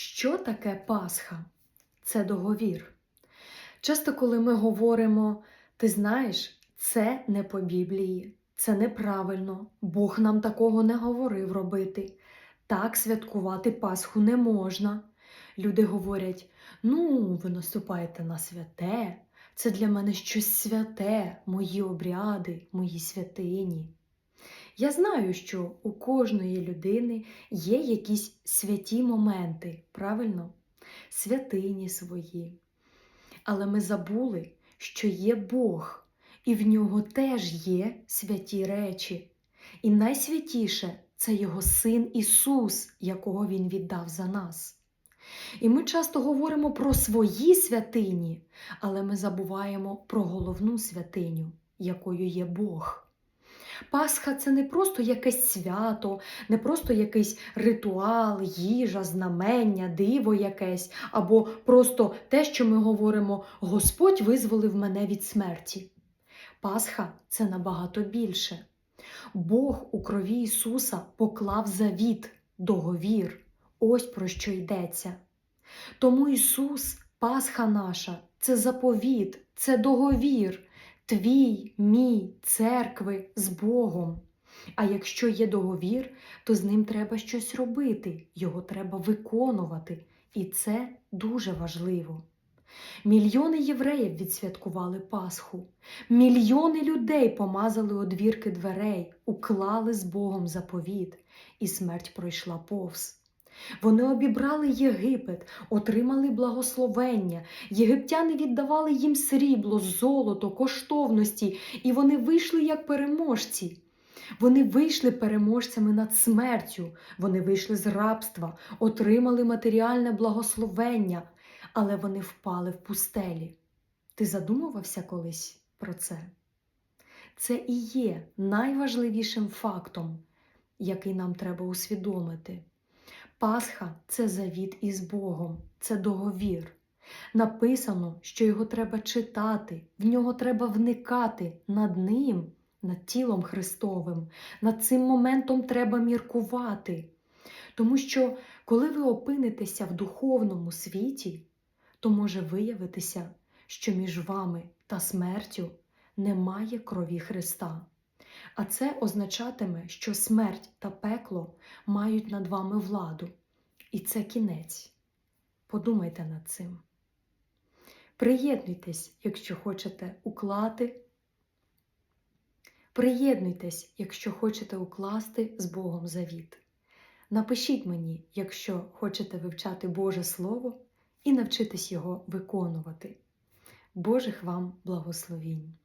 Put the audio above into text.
Що таке Пасха? Це договір. Часто, коли ми говоримо, ти знаєш, це не по Біблії, це неправильно, Бог нам такого не говорив робити. Так святкувати Пасху не можна. Люди говорять: ну, ви наступаєте на святе, це для мене щось святе, мої обряди, мої святині. Я знаю, що у кожної людини є якісь святі моменти, правильно? Святині свої. Але ми забули, що є Бог, і в нього теж є святі речі. І найсвятіше це Його Син Ісус, якого Він віддав за нас. І ми часто говоримо про свої святині, але ми забуваємо про головну святиню, якою є Бог. Пасха це не просто якесь свято, не просто якийсь ритуал, їжа, знамення, диво якесь, або просто те, що ми говоримо Господь визволив мене від смерті. Пасха це набагато більше. Бог у крові Ісуса поклав завіт, договір. Ось про що йдеться. Тому Ісус, Пасха наша, це заповіт, це договір, твій, мій, церкви з Богом. А якщо є договір, то з ним треба щось робити, його треба виконувати. І це дуже важливо. Мільйони євреїв відсвяткували Пасху, мільйони людей помазали одвірки дверей, уклали з Богом заповіт, і смерть пройшла повз. Вони обібрали Єгипет, отримали благословення. Єгиптяни віддавали їм срібло, золото, коштовності, і вони вийшли як переможці. Вони вийшли переможцями над смертю, вони вийшли з рабства, отримали матеріальне благословення, але вони впали в пустелі. Ти задумувався колись про це? Це і є найважливішим фактом, який нам треба усвідомити. Пасха це завіт із Богом, це договір. Написано, що його треба читати, в нього треба вникати над ним, над тілом Христовим. Над цим моментом треба міркувати. Тому що, коли ви опинитеся в духовному світі, то може виявитися, що між вами та смертю немає крові Христа. А це означатиме, що смерть та пекло мають над вами владу. І це кінець. Подумайте над цим. Приєднуйтесь, якщо хочете уклати. Приєднуйтесь, якщо хочете укласти з Богом завіт. Напишіть мені, якщо хочете вивчати Боже Слово і навчитись його виконувати. Божих вам благословінь!